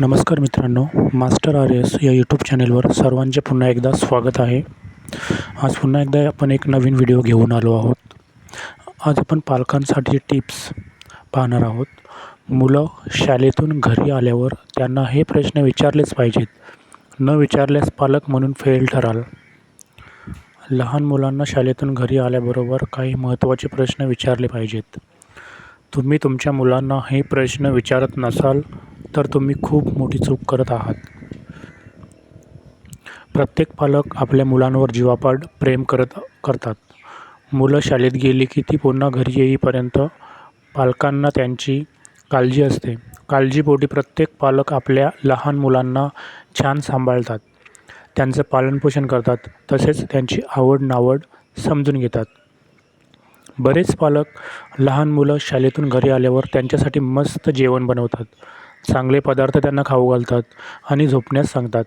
नमस्कार मित्रांनो master R S या यूट्यूब चॅनेलवर सर्वांचे पुन्हा एकदा स्वागत आहे. आज पुन्हा एकदा आपण एक नवीन व्हिडिओ घेऊन आलो आहोत. आज आपण पालकांसाठी टिप्स पाहणार आहोत. मुलं शाळेतून घरी आल्यावर त्यांना हे प्रश्न विचारलेच पाहिजेत. न विचारल्यास पालक म्हणून फेल ठराल. लहान मुलांना शाळेतून घरी आल्याबरोबर काही महत्त्वाचे प्रश्न विचारले पाहिजेत. तुम्ही तुमच्या मुलांना हे प्रश्न विचारत नसाल तर तुम्ही खूप मोठी चूक करत आहात. प्रत्येक पालक आपल्या मुलांवर जीवापाड प्रेम करत करतात. मुलं शाळेत गेली की ती पुन्हा घरी येईपर्यंत पालकांना त्यांची काळजी असते. काळजीपोटी प्रत्येक पालक आपल्या लहान मुलांना छान सांभाळतात. त्यांचं पालनपोषण करतात. तसेच त्यांची आवड नावड समजून घेतात. बरेच पालक लहान मुलं शाळेतून घरी आल्यावर त्यांच्यासाठी मस्त जेवण बनवतात. चांगले पदार्थ त्यांना खाऊ घालतात आणि झोपण्यास सांगतात.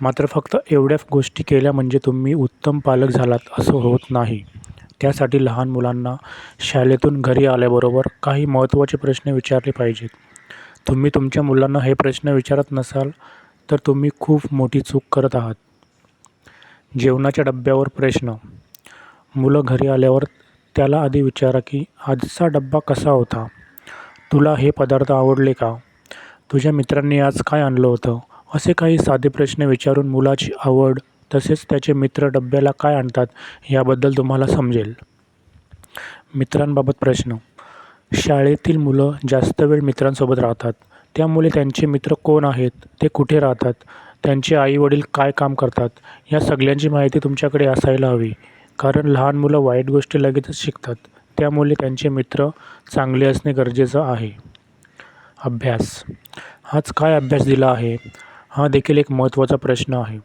मात्र फक्त एवढ्या गोष्टी केल्या म्हणजे तुम्ही उत्तम पालक झालात असं होत नाही. त्यासाठी लहान मुलांना शाळेतून घरी आल्याबरोबर काही महत्त्वाचे प्रश्न विचारले पाहिजेत. तुम्ही तुमच्या मुलांना हे प्रश्न विचारत नसाल तर तुम्ही खूप मोठी चूक करत आहात. जेवणाच्या डब्यावर प्रश्न. मुलं घरी आल्यावर त्याला आधी विचारा की आजचा डब्बा कसा होता? तुला हे पदार्थ आवडले का? तुझ्या मित्रांनी आज काय आणलं होतं? असे काही साधे प्रश्न विचारून मुलाची आवड तसेच त्याचे मित्र डब्याला काय आणतात याबद्दल तुम्हाला समजेल. मित्रांबाबत प्रश्न. शाळेतील मुलं जास्त वेळ मित्रांसोबत राहतात. त्यामुळे त्यांचे मित्र कोण आहेत? ते कुठे राहतात? त्यांचे आईवडील काय काम करतात? या सगळ्यांची माहिती तुमच्याकडे असायला हवी. कारण लहान मुलं वाईट गोष्टी लगेचच शिकतात. त्यामुळे त्यांचे मित्र चांगले असणे गरजेचं आहे. अभ्यास. आज काय अभ्यास दिला आहे? हा देखील एक महत्त्वाचा प्रश्न आहे.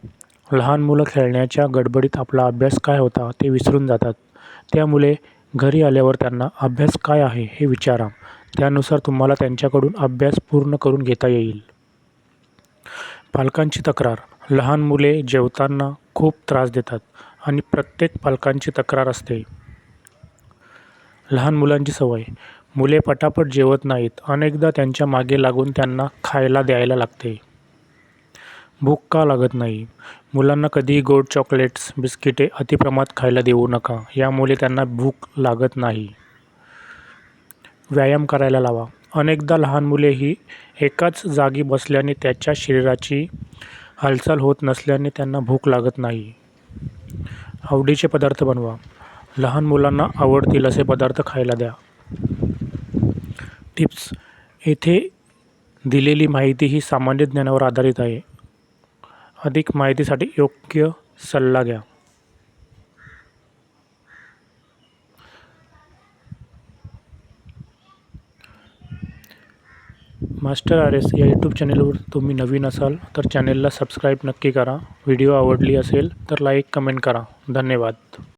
लहान मुलं खेळण्याच्या गडबडीत आपला अभ्यास काय होता ते विसरून जातात. त्यामुळे घरी आल्यावर त्यांना अभ्यास काय आहे हे विचारा. त्यानुसार तुम्हाला त्यांच्याकडून अभ्यास पूर्ण करून घेता येईल. पालकांची तक्रार. लहान मुले जेवताना खूप त्रास देतात आणि प्रत्येक पालकांची तक्रार असते. लहान मुलांची सवय. मुले पटापट जेवत नाहीत. अनेकदा त्यांच्या मागे लागून त्यांना खायला द्यायला लागते. भूक का लागत नाही? मुलांना कधीही गोड चॉकलेट्स बिस्किटे अतिप्रमाणात खायला देऊ नका. यामुळे त्यांना भूक लागत नाही. व्यायाम करायला लावा. अनेकदा लहान मुले ही एकाच जागी बसल्याने त्याच्या शरीराची हालचाल होत नसल्याने त्यांना भूक लागत नाही. आवडीचे पदार्थ बनवा. लहान मुलांना आवडतील असे पदार्थ खायला द्या. टिप्स. येथे दिलेली माहिती ही सामान्य ज्ञानावर आधारित आहे. अधिक माहितीसाठी योग्य सल्ला घ्या. मास्टर आर एस या यूट्यूब चॅनेलवर तुम्ही नवीन असाल तर चॅनेलला सबस्क्राईब नक्की करा. व्हिडिओ आवडली असेल तर लाईक कमेंट करा. धन्यवाद.